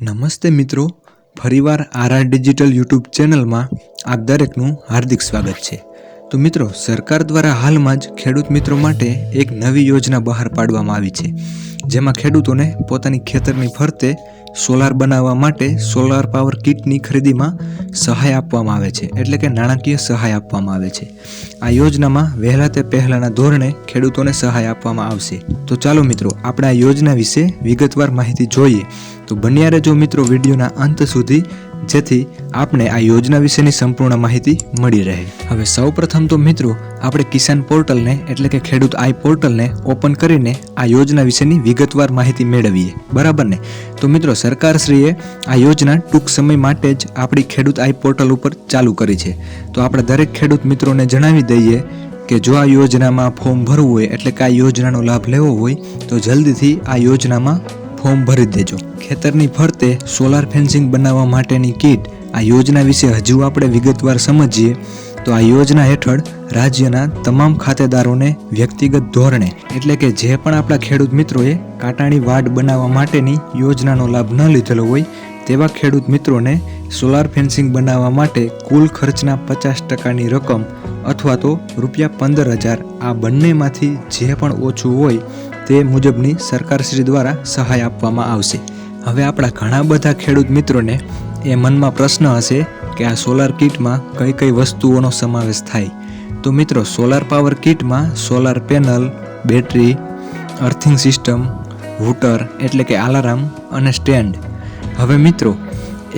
નમસ્તે મિત્રો ફરીવાર આરા ડિજિટલ યુટ્યુબ ચેનલમાં આપ દરેકનું હાર્દિક સ્વાગત છે. તો મિત્રો, સરકાર દ્વારા હાલમાં જ ખેડૂત મિત્રો માટે એક નવી યોજના બહાર પાડવામાં આવી છે. જેમાં ખેડૂતોને પોતાની ખેતરની ફરતે સોલાર બનાવવા માટે સોલાર પાવર કિટની ખરીદીમાં સહાય આપવામાં આવે છે. એટલે કે નાણાકીય સહાય આપવામાં આવે છે. આ યોજનામાં વહેલા તે પહેલાંના ધોરણે ખેડૂતોને સહાય આપવામાં આવશે. તો ચાલો મિત્રો, આપણે આ યોજના વિશે વિગતવાર માહિતી જોઈએ. તો બન્યારે જો મિત્રો, વિડીયોના અંત સુધી જેથી આપણે આ યોજના વિશેની સંપૂર્ણ માહિતી મળી રહે. હવે સૌપ્રથમ તો મિત્રો, આપણે કિસાન પોર્ટલને, એટલે કે ખેડૂત આઈ પોર્ટલને ઓપન કરીને આ યોજના વિશેની વિગતવાર માહિતી મેળવીએ. બરાબર ને? તો મિત્રો, સરકારશ્રીએ આ યોજના ટૂંક સમય માટે જ આપણી ખેડૂત આઈ પોર્ટલ ઉપર ચાલુ કરી છે. તો આપણે દરેક ખેડૂત મિત્રોને જણાવી દઈએ કે જો આ યોજનામાં ફોર્મ ભરવું હોય, એટલે કે આ યોજનાનો લાભ લેવો હોય, તો જલ્દીથી આ યોજનામાં ફોર્મ ભરી દેજો. ખેતરની ફરતે સોલાર ફેન્સિંગ બનાવવા માટેની કીટ આ યોજના વિશે હજુ આપણે વિગતવાર સમજીએ, તો આ યોજના હેઠળ રાજ્યના તમામ ખાતેદારોને વ્યક્તિગત ધોરણે, એટલે કે જે પણ આપણા ખેડૂત મિત્રોએ કાંટાણી વાડ બનાવવા માટેની યોજનાનો લાભ ન લીધેલો હોય, તેવા ખેડૂત મિત્રોને સોલાર ફેન્સિંગ બનાવવા માટે કુલ ખર્ચના પચાસ ટકાની રકમ અથવા તો રૂપિયા પંદર હજાર આ બંનેમાંથી જે પણ ઓછું હોય તે મુજબની સરકારશ્રી દ્વારા સહાય આપવામાં આવશે. હવે આપણા ઘણા બધા ખેડૂત મિત્રોને એ મનમાં પ્રશ્ન હશે કે આ સોલાર કિટમાં કઈ કઈ વસ્તુઓનો સમાવેશ થાય. તો મિત્રો, solar power કિટમાં solar panel, battery, earthing system hooter એટલે કે આલારામ અને સ્ટેન્ડ હવે મિત્રો,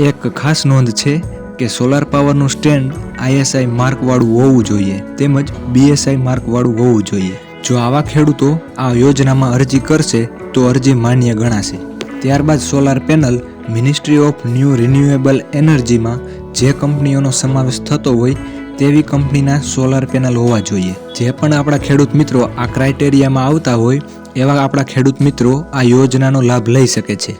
એક ખાસ નોંધ છે કે સોલાર પાવરનું સ્ટેન્ડ આઈએસઆઈ માર્કવાળું હોવું જોઈએ, તેમજ બીએસઆઈ માર્કવાળું હોવું જોઈએ. જો આવા ખેડૂતો આ યોજનામાં અરજી કરશે, તો અરજી માન્ય ગણાશે. ત્યારબાદ solar panel ministry of new renewable એનર્જીમાં જે કંપનીઓનો સમાવેશ થતો હોય તેવી કંપનીના સોલાર પેનલ હોવા જોઈએ. જે પણ આપણા ખેડૂત મિત્રો આ ક્રાઇટેરિયામાં આવતા હોય, એવા આપણા ખેડૂત મિત્રો આ યોજનાનો લાભ લઈ શકે છે.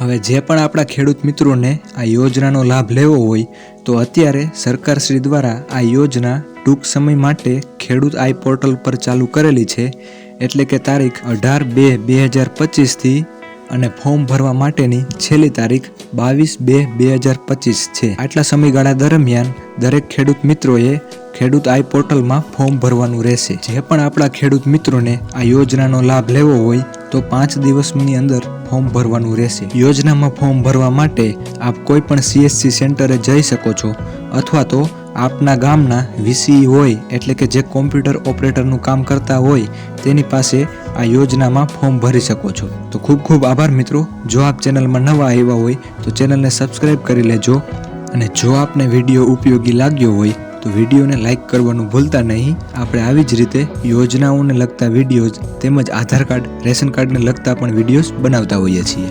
હવે જે પણ આપણા ખેડૂત મિત્રોને આ યોજનાનો લાભ લેવો હોય, તો અત્યારે સરકારશ્રી દ્વારા આ યોજના ટૂંક સમય માટે ખેડૂત આઈ પોર્ટલ પર ચાલુ કરેલી છે, એટલે કે તારીખ અઢાર બે બે હજાર પચીસથી અને ફોર્મ ભરવા માટેની છેલ્લી તારીખ બાવીસ બે બે હજાર પચીસ છે. આટલા સમયગાળા દરમિયાન દરેક ખેડૂત મિત્રોએ ખેડૂત આઈ પોર્ટલમાં ફોર્મ ભરવાનું રહેશે. જે પણ આપણા ખેડૂત મિત્રોને આ યોજનાનો લાભ લેવો હોય તો પાંચ દિવસની અંદર ફોર્મ ભરવાનું રહેશે. યોજનામાં ફોર્મ ભરવા માટે આપ કોઈ પણ સીએસસી સેન્ટરે જઈ શકો છો અથવા તો આપના ગામના વીસી હોય એટલે કે જે કોમ્પ્યુટર ઓપરેટરનું કામ કરતા હોય તેની પાસે આ યોજનામાં ફોર્મ ભરી શકો છો. તો ખૂબ ખૂબ આભાર મિત્રો. જો આપ ચેનલમાં નવા આવ્યા હોય તો ચેનલને સબસ્ક્રાઈબ કરી લેજો અને જો આપને વીડિયો ઉપયોગી લાગ્યો હોય તો વિડીયોને લાઇક કરવાનું ભૂલતા નહીં. આપણે આવી જ રીતે યોજનાઓને લગતા વિડીયોઝ તેમજ આધાર કાર્ડ, રેશન કાર્ડને લગતા પણ વિડીયોઝ બનાવતા હોઈએ છીએ.